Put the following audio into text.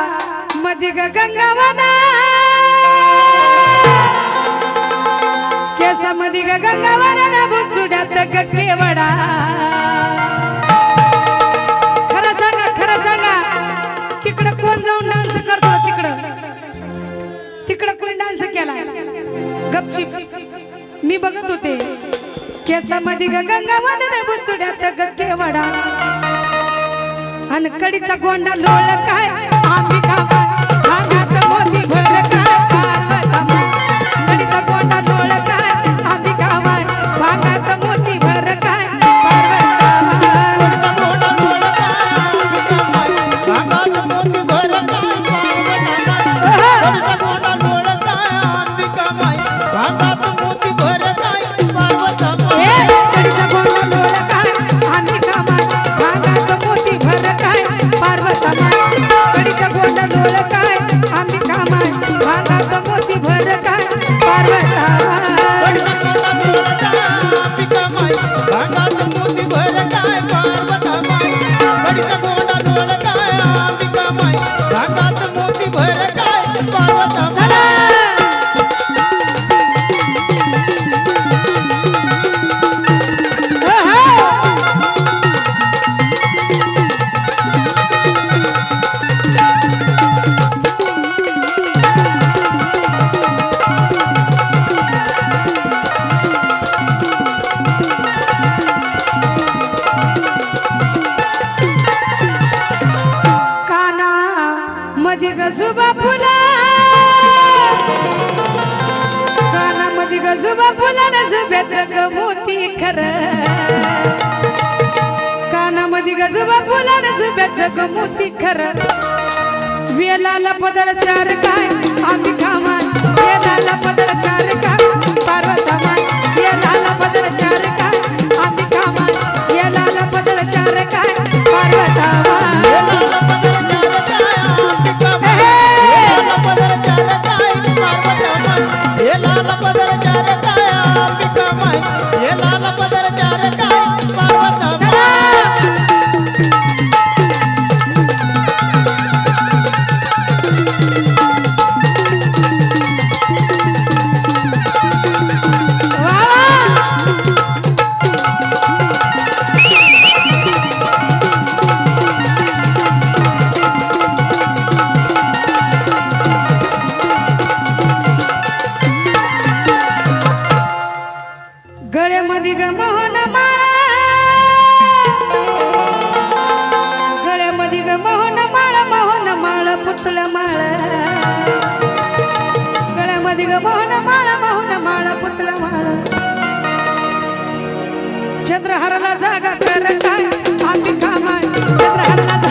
केसामध्ये ग गंगावना. केसामध्ये ग गंगावना बुचुड्यात ग केवडा. खरं सांगा खरं सांगा. तिकडं कोण जाऊन डान्स करतो तिकडं? तिकडं कोणी डान्स केला? गपचिप. मी बघत होते. केसामध्ये ग गंगावना बुचुड्यात ग केवडा. अन कडीचा गोंडा लोळ काय आम्ही だ ग खर? कानामध्ये मध्ये गजुबा फुला न मोती खर. वेलाला पदर चार काय? आम्ही कामाय वेलाला पदर चार काय? पार्वतामान वेलाला पदर चार काय? आम्ही कामाय वेलाला पदर चार काय? पार्वतामान पदर चार काय? पार्वतामान पार्वतमाय पदर गळ्यामध्ये ग मोहन माळा गळ्यामध्ये ग मोहन माळा मोहन माळ पुतळा माळा. गळ्यामध्ये ग मोहन माळा मोहन माळा पुतळा माळ. चंद्रहाराला जागा कर काय? आम्ही कामा चंद्रहाराला